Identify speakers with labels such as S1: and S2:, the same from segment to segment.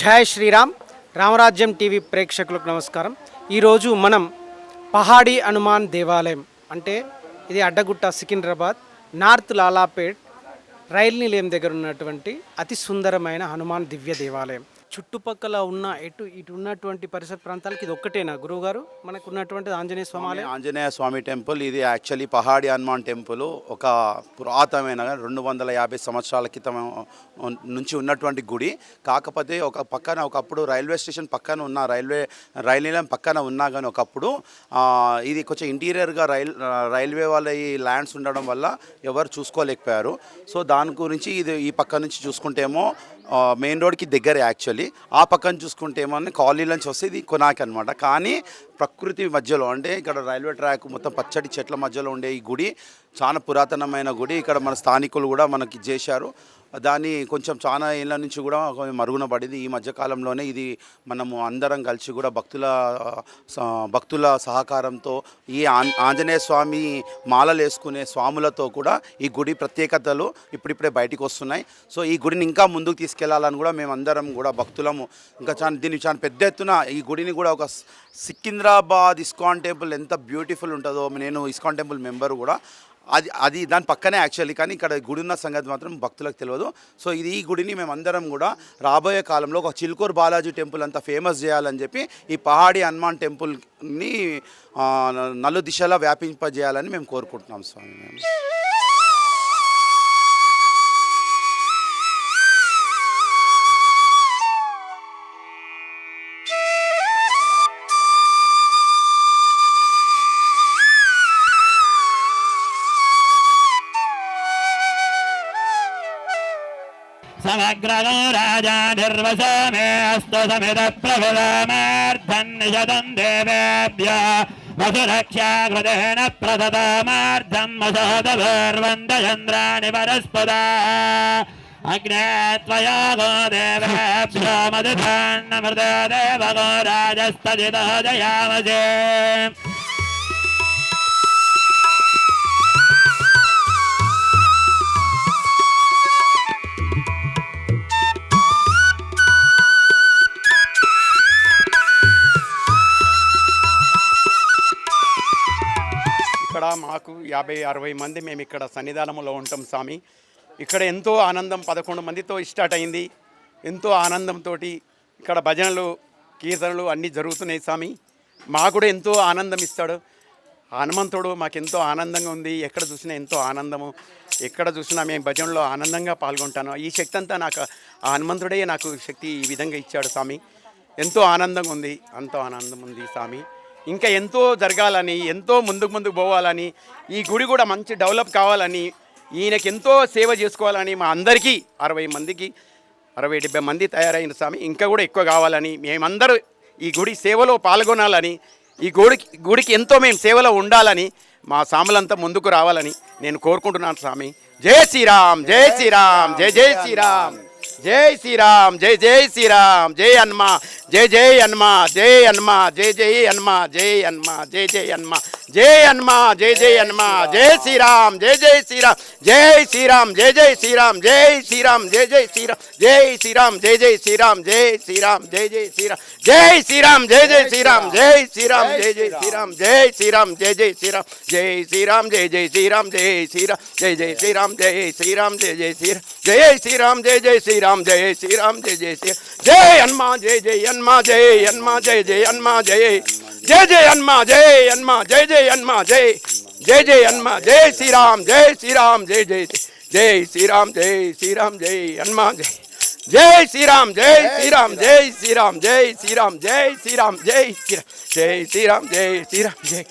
S1: జయ శ్రీరామ్ రామరాజ్యం టీవీ ప్రేక్షకులకు నమస్కారం ఈరోజు మనం పహాడీ హనుమాన్ దేవాలయం అంటే ఇది అడ్డగుట్ట సికింద్రాబాద్ నార్త్ లాలాపేట్ రైల్ నిలయం దగ్గర ఉన్నటువంటి అతి సుందరమైన హనుమాన్ దివ్య దేవాలయం చుట్టుపక్కల ఉన్న ఎటు ఇటు ఉన్నటువంటి పరిసర ప్రాంతాలకి ఇది ఒక్కటేనా గురువు గారు మనకు ఉన్నటువంటి ఆంజనేయ స్వామి
S2: ఆంజనేయ స్వామి టెంపుల్ ఇది యాక్చువల్లీ పహాడి హనుమాన్ టెంపుల్ ఒక పురాతనమైన రెండు వందల యాభై సంవత్సరాల క్రితం నుంచి ఉన్నటువంటి గుడి కాకపోతే ఒక పక్కన ఒకప్పుడు రైల్వే స్టేషన్ పక్కన ఉన్న రైల్వే రైల్ నిలయం పక్కన ఉన్నా కానీ ఒకప్పుడు ఇది కొంచెం ఇంటీరియర్గా రైల్ రైల్వే వాళ్ళ ఈ ల్యాండ్స్ ఉండడం వల్ల ఎవరు చూసుకోలేకపోయారు సో దాని గురించి ఇది ఈ పక్క నుంచి చూసుకుంటేమో మెయిన్ రోడ్కి దగ్గర యాక్చువల్లీ ఆ పక్కన చూసుకుంటే ఏమన్నా కాలనీలోంచి వస్తే ఇది కొనాకి అనమాట కానీ ప్రకృతి మధ్యలో అంటే ఇక్కడ రైల్వే ట్రాక్ మొత్తం పచ్చటి చెట్ల మధ్యలో ఉండే ఈ గుడి చాలా పురాతనమైన గుడి ఇక్కడ మన స్థానికులు కూడా మనకి చేశారు దాన్ని కొంచెం చాలా ఏళ్ళ నుంచి కూడా మరుగున పడింది ఈ మధ్యకాలంలోనే ఇది మనము అందరం కలిసి కూడా భక్తుల భక్తుల సహకారంతో ఈ ఆంజనేయ స్వామి మాలలు వేసుకునే స్వాములతో కూడా ఈ గుడి ప్రత్యేకతలు ఇప్పుడిప్పుడే బయటికి వస్తున్నాయి సో ఈ గుడిని ఇంకా ముందుకు తీసుకెళ్లాలని కూడా మేమందరం కూడా భక్తులము ఇంకా చాలా దీన్ని చాలా పెద్ద ఎత్తున ఈ గుడిని కూడా ఒక సికింద్రాబాద్ ఇస్కాన్ టెంపుల్ ఎంత బ్యూటిఫుల్ ఉంటుందో నేను ఇస్కాన్ టెంపుల్ మెంబర్ కూడా అది అది దాని పక్కనే యాక్చువల్లీ కానీ ఇక్కడ గుడి ఉన్న సంగతి మాత్రం భక్తులకు తెలియదు సో ఇది ఈ గుడిని మేమందరం కూడా రాబోయే కాలంలో ఒక చిల్కూరు బాలాజీ టెంపుల్ అంతా ఫేమస్ చేయాలని చెప్పి ఈ పహాడి హనుమాన్ టెంపుల్ని నలు దిశలా వ్యాపింపజేయాలని మేము కోరుకుంటున్నాం స్వామి మేము సమగ్రదో రాజా నిర్వసమేస్తు సమిత ప్రభురామార్థన్నిషదం దేవేభ్య వసురక్షాకృతేన ప్రసతమార్థం వసోదూర్వందచంద్రాణి పరస్పదా అగ్నేత్వయా గో దేవేభ్యో మధుభాన్నమృత దేవగో రాజస్తదితో మాకు యాభై అరవై మంది మేము ఇక్కడ సన్నిధానంలో ఉంటాం స్వామి ఇక్కడ ఎంతో ఆనందం పదకొండు మందితో స్టార్ట్ అయింది ఎంతో ఆనందంతో ఇక్కడ భజనలు కీర్తనలు అన్నీ జరుగుతున్నాయి స్వామి మాకు కూడా ఎంతో ఆనందం ఇస్తాడు హనుమంతుడు మాకెంతో ఆనందంగా ఉంది ఎక్కడ చూసినా ఎంతో ఆనందము ఎక్కడ చూసినా మేము భజనలో ఆనందంగా పాల్గొంటాను ఈ శక్తి అంతా నాకు ఆ హనుమంతుడే నాకు శక్తి ఈ విధంగా ఇచ్చాడు స్వామి ఎంతో ఆనందంగా ఉంది అంతో ఆనందం ఉంది స్వామి ఇంకా ఎంతో జరగాలని ఎంతో ముందుకు ముందుకు పోవాలని ఈ గుడి కూడా మంచి డెవలప్ కావాలని ఈయనకి ఎంతో సేవ చేసుకోవాలని మా అందరికీ అరవై మందికి అరవై డెబ్బై మంది తయారైన స్వామి ఇంకా కూడా ఎక్కువ కావాలని మేమందరూ ఈ గుడి సేవలో పాల్గొనాలని ఈ గుడికి గుడికి ఎంతో మేము సేవలో ఉండాలని మా సాములంతా ముందుకు రావాలని నేను కోరుకుంటున్నాను స్వామి జై శ్రీరామ్ జై శ్రీరామ్ జై జై శ్రీరామ్ జై శ్రీరామ్ జై జై శ్రీరామ్ జై హనుమా జై జై హనుమ జై హనుమ జై జై హనుమ జై హనుమ జై జై హనుమ జై హనుమ జై జై హనుమ జై శ్రీరామ్ జై జై శ్రీరామ్ జై శ్రీరామ్ జై జై శ్రీరామ్ జై శ్రీరామ్ జై జై శ్రీరామ్ జై శ్రీరామ్ జై జై శ్రీరామ్ జై శ్రీరామ్ జై జై శ్రీరామ్ జై శ్రీరామ్ జై జై శ్రీరామ్ జై శ్రీరామ్ జై జై శ్రీరామ్ జై శ్రీరామ్ జై జై శ్రీరామ్ జై శ్రీరామ్ జై జై శ్రీరామ్ జై శ్రీరామ్ జై జై శ్రీరామ్ జై శ్రీరామ్ జై జై శ్రీరామ్ జై శ్రీరామ్ జై జై శ్రీరామ్ జై శ్రీరామ్ జై జై శ్రీరామ్ జై హనుమాన్ జై జై अन्मा जय अन्मा जय जय अन्मा जय जय जय अन्मा जय अन्मा जय जय अन्मा जय जय जय अन्मा जय श्री राम जय श्री राम जय जय जय श्री राम जय श्री राम जय अन्मा जय जय श्री राम जय श्री राम जय श्री राम जय श्री राम जय श्री राम जय श्री जय श्री राम जय श्री राम जय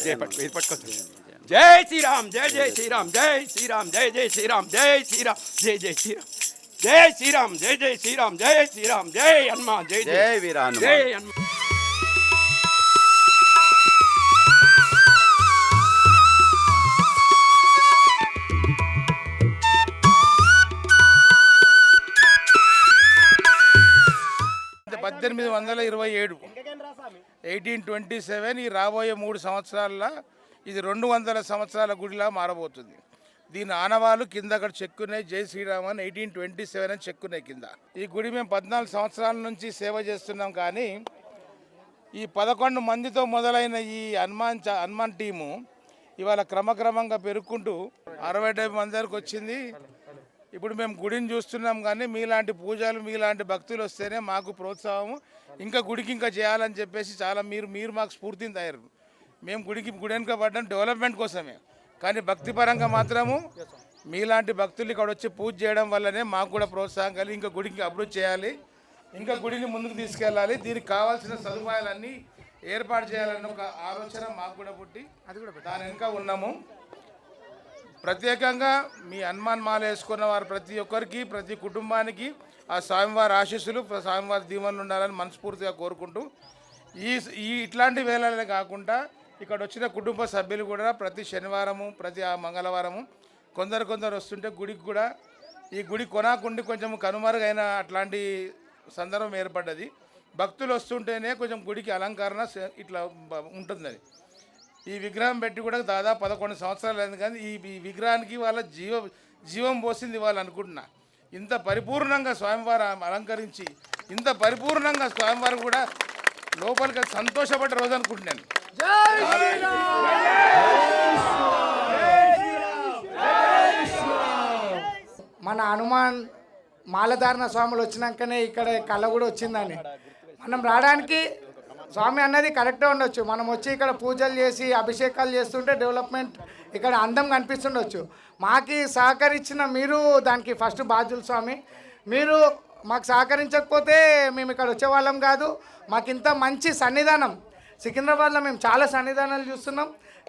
S2: जय जय श्री राम जय जय श्री राम जय श्री राम जय जय श्री राम जय श्री राम जय जय श्री राम జై శ్రీరామ్ జై జై శ్రీరామ్ జై శ్రీరామ్ జై హనుమ జై జై వీరాను జై హనుమ పద్దెనిమిది వందల ఇరవై ఏడు ఎయిటీన్ ట్వంటీ సెవెన్ ఈ రాబోయే మూడు సంవత్సరాల్లో ఇది రెండు వందల సంవత్సరాల గుడిలా మారబోతుంది దీని ఆనవాళ్ళు కింద అక్కడ చెక్కున్నాయి జై శ్రీరామ్ అని ఎయిటీన్ ట్వంటీ సెవెన్ అని చెక్కున్నాయి కింద ఈ గుడి మేము పద్నాలుగు సంవత్సరాల నుంచి సేవ చేస్తున్నాం కానీ ఈ పదకొండు మందితో మొదలైన ఈ హనుమాన్ హనుమాన్ టీము ఇవాళ క్రమక్రమంగా పెరుక్కుంటూ అరవై డెబ్బై మంది వరకు వచ్చింది ఇప్పుడు మేము గుడిని చూస్తున్నాం కానీ మీలాంటి పూజలు మీలాంటి భక్తులు వస్తేనే మాకు ప్రోత్సాహము ఇంకా గుడికి ఇంకా చేయాలని చెప్పేసి చాలా మీరు మీరు మాకు స్ఫూర్తిని తయారు మేము గుడికి గుడి వెనుక పడ్డం డెవలప్మెంట్ కోసమే కానీ భక్తిపరంగా మాత్రము మీలాంటి భక్తులు ఇక్కడ వచ్చి పూజ చేయడం వల్లనే మాకు కూడా ప్రోత్సాహం కలిగి ఇంకా గుడికి అభివృద్ధి చేయాలి ఇంకా గుడిని ముందుకు తీసుకెళ్ళాలి దీనికి కావాల్సిన సదుపాయాలన్నీ ఏర్పాటు చేయాలన్న ఒక ఆలోచన మాకు కూడా పుట్టి అది కూడా దాని వెనుక ఉన్నాము ప్రత్యేకంగా మీ హనుమాన్ మాల వేసుకున్న వారు ప్రతి ఒక్కరికి ప్రతి కుటుంబానికి ఆ స్వామివారి ఆశీస్సులు స్వామివారి దీవెనలు ఉండాలని మనస్ఫూర్తిగా కోరుకుంటూ ఈ ఈ ఇట్లాంటి వేళలే కాకుండా ఇక్కడ వచ్చిన కుటుంబ సభ్యులు కూడా ప్రతి శనివారము ప్రతి మంగళవారము కొందరు కొందరు వస్తుంటే గుడికి కూడా ఈ గుడి కొనాకుండి కొంచెం కనుమరుగైన అట్లాంటి సందర్భం ఏర్పడ్డది భక్తులు వస్తుంటేనే కొంచెం గుడికి అలంకరణ ఇట్లా ఉంటుంది ఈ విగ్రహం పెట్టి కూడా దాదాపు పదకొండు సంవత్సరాలు అయింది కానీ ఈ విగ్రహానికి వాళ్ళ జీవ జీవం పోసింది వాళ్ళు అనుకుంటున్నా ఇంత పరిపూర్ణంగా స్వామివారు అలంకరించి ఇంత పరిపూర్ణంగా స్వామివారు కూడా లోపలికి సంతోషపడ్డ రోజు అనుకుంటున్నాను మన హనుమాన్ మాలధారణ స్వాములు వచ్చినాకనే ఇక్కడ కళ కూడా వచ్చిందని మనం రావడానికి స్వామి అన్నది కరెక్టే ఉండొచ్చు మనం వచ్చి ఇక్కడ పూజలు చేసి అభిషేకాలు చేస్తుంటే డెవలప్మెంట్ ఇక్కడ అందం కనిపిస్తుండొచ్చు మాకి సహకరించిన మీరు దానికి ఫస్ట్ బాధ్యులు స్వామి మీరు మాకు సహకరించకపోతే మేము ఇక్కడ వచ్చేవాళ్ళం కాదు మాకు ఇంత మంచి సన్నిధానం సికింద్రాబాద్లో మేము చాలా సన్నిధానాలు చూస్తున్నాం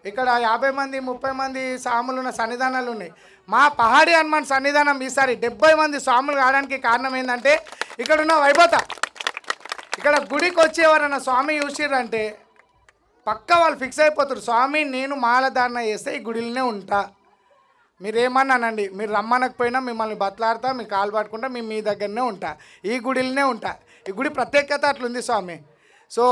S2: ఇక్కడ యాభై మంది ముప్పై మంది స్వాములు ఉన్న సన్నిధానాలు ఉన్నాయి మా పహాడి హనుమాన్ సన్నిధానం ఈసారి డెబ్బై మంది స్వాములు కావడానికి కారణం ఏంటంటే ఇక్కడ ఉన్న వైభవత ఇక్కడ గుడికి వచ్చేవారన్న స్వామి చూసిరంటే పక్క వాళ్ళు ఫిక్స్ అయిపోతారు స్వామి నేను మాలధారణ చేస్తే ఈ గుడిలోనే ఉంటా మీరేమన్నానండి మీరు రమ్మనకపోయినా మిమ్మల్ని బతలాడతా మీ కాలు పట్టుకుంటా మేము మీ దగ్గరనే ఉంటా ఈ గుడిలోనే ఉంటా ఈ గుడి ప్రత్యేకత అట్లుంది స్వామి సో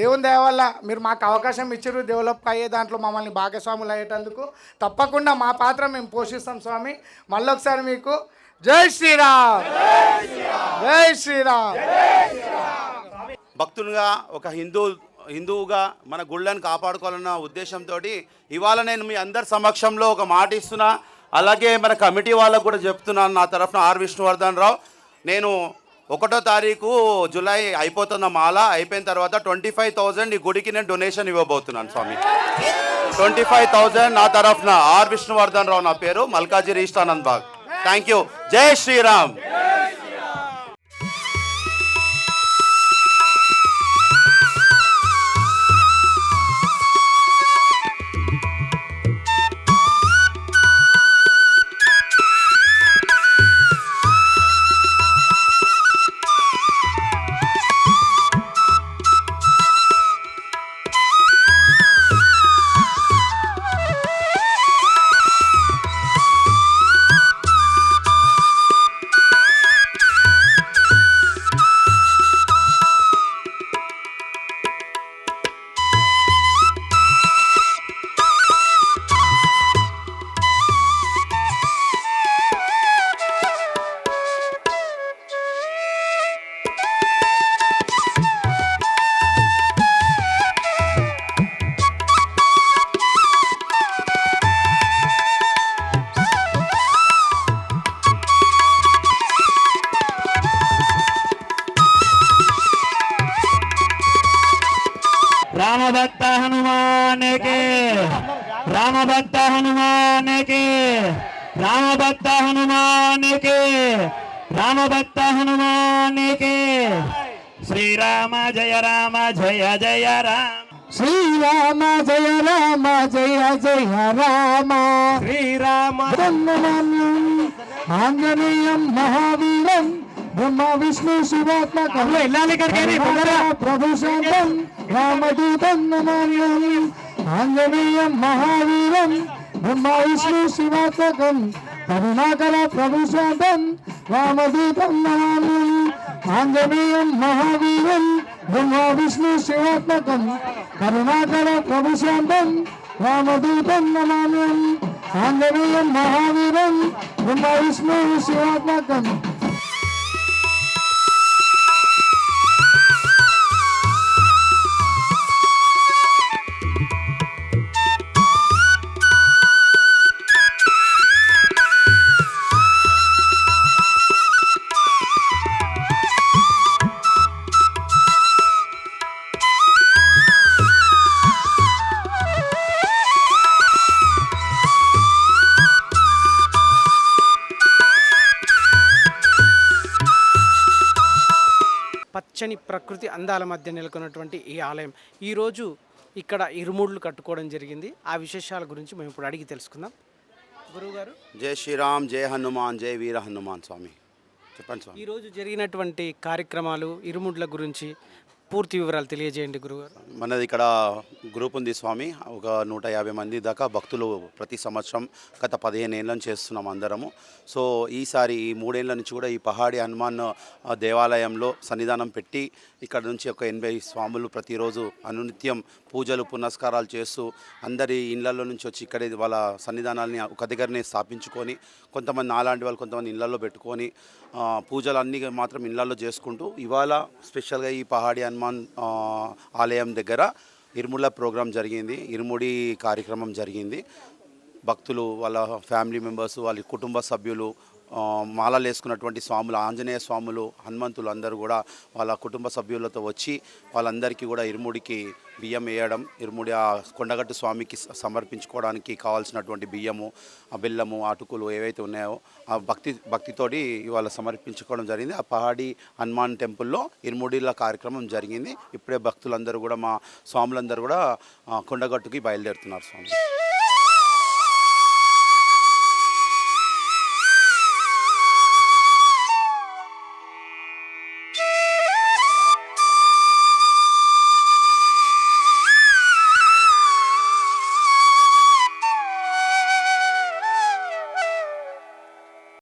S2: దేవుని దయ వల్ల మీరు మాకు అవకాశం ఇచ్చారు డెవలప్ అయ్యే దాంట్లో మమ్మల్ని భాగస్వాములు అయ్యేటందుకు తప్పకుండా మా పాత్ర మేము పోషిస్తాం స్వామి మళ్ళొకసారి మీకు జై శ్రీరామ్ జై శ్రీరామ్ భక్తునిగా ఒక హిందూ హిందువుగా మన గుళ్ళని కాపాడుకోవాలన్న ఉద్దేశంతో ఇవాళ నేను మీ అందరి సమక్షంలో ఒక మాట ఇస్తున్నా అలాగే మన కమిటీ వాళ్ళకు కూడా చెప్తున్నాను నా తరఫున ఆర్ విష్ణువర్ధన్ రావు నేను ఒకటో తారీఖు జూలై అయిపోతున్న మాల అయిపోయిన తర్వాత ట్వంటీ ఫైవ్ థౌజండ్ ఈ గుడికి నేను డొనేషన్ ఇవ్వబోతున్నాను స్వామి ట్వంటీ ఫైవ్ థౌజండ్ నా తరఫున ఆర్ విష్ణువర్ధన్ రావు నా పేరు మల్కాజీ రీష్టానంద్ బాగ్ థ్యాంక్ యూ జై శ్రీరామ్ राम भक्त हनुमान के राम भक्त हनुमान
S1: के श्री राम जय राम जय जय राम श्री राम जय राम जय जय राम श्री राम आंजनेय महावीरम ब्रह्मा विष्णु शिवात्मक प्रभु शांत राम दूत आंजनेय महावीरम బ్రహ్మ విష్ణు శివాత్మకం కరుణాకర ప్రభుశాంతం రామదూతం నమామి ఆంజనేయం మహావీరం బ్రహ్మ విష్ణు శివాత్మకం కరుణాకర ప్రభుశాంతం రామదూతం నమామి ఆంజనేయం మహావీరం బ్రహ్మ విష్ణు శివాత్మకం పచ్చని ప్రకృతి అందాల మధ్య నెలకొన్నటువంటి ఈ ఆలయం ఈరోజు ఇక్కడ ఇరుముడ్లు కట్టుకోవడం జరిగింది ఆ విశేషాల గురించి మేము ఇప్పుడు అడిగి తెలుసుకుందాం
S2: గురువుగారు జై శ్రీరామ్ జై హనుమాన్ జై వీర హనుమాన్ స్వామి
S1: చెప్పండి స్వామి ఈరోజు జరిగినటువంటి కార్యక్రమాలు ఇరుముడ్ల గురించి పూర్తి వివరాలు తెలియజేయండి గురుగారు
S2: మనది ఇక్కడ గ్రూప్ ఉంది స్వామి ఒక నూట యాభై మంది దాకా భక్తులు ప్రతి సంవత్సరం గత పదిహేను ఏళ్ళను చేస్తున్నాం అందరము సో ఈసారి ఈ మూడేళ్ల నుంచి కూడా ఈ పహాడి హనుమాన్ దేవాలయంలో సన్నిధానం పెట్టి ఇక్కడ నుంచి ఒక ఎనభై స్వాములు ప్రతిరోజు అనునిత్యం పూజలు పునస్కారాలు చేస్తూ అందరి ఇళ్లలో నుంచి వచ్చి ఇక్కడే వాళ్ళ సన్నిధానాలని ఒక దగ్గరనే స్థాపించుకొని కొంతమంది నాలాంటి వాళ్ళు కొంతమంది ఇళ్లలో పెట్టుకొని పూజలు అన్నీ మాత్రం ఇళ్లలో చేసుకుంటూ ఇవాళ స్పెషల్గా ఈ పహాడి హనుమాన్ ఆలయం దగ్గర ఇరుముళ్ళ ప్రోగ్రాం జరిగింది ఇరుముడి కార్యక్రమం జరిగింది భక్తులు వాళ్ళ ఫ్యామిలీ మెంబర్స్ వాళ్ళ కుటుంబ సభ్యులు మాలలు వేసుకున్నటువంటి స్వాములు ఆంజనేయ స్వాములు హనుమంతులు అందరూ కూడా వాళ్ళ కుటుంబ సభ్యులతో వచ్చి వాళ్ళందరికీ కూడా ఇరుముడికి బియ్యం వేయడం ఇరుముడి ఆ కొండగట్టు స్వామికి సమర్పించుకోవడానికి కావాల్సినటువంటి బియ్యము ఆ బెల్లము అటుకులు ఏవైతే ఉన్నాయో ఆ భక్తి భక్తితోటి ఇవాళ సమర్పించుకోవడం జరిగింది ఆ పహాడి హనుమాన్ టెంపుల్లో ఇరుముడిల కార్యక్రమం జరిగింది ఇప్పుడే భక్తులందరూ కూడా మా స్వాములందరూ కూడా కొండగట్టుకి బయలుదేరుతున్నారు స్వామి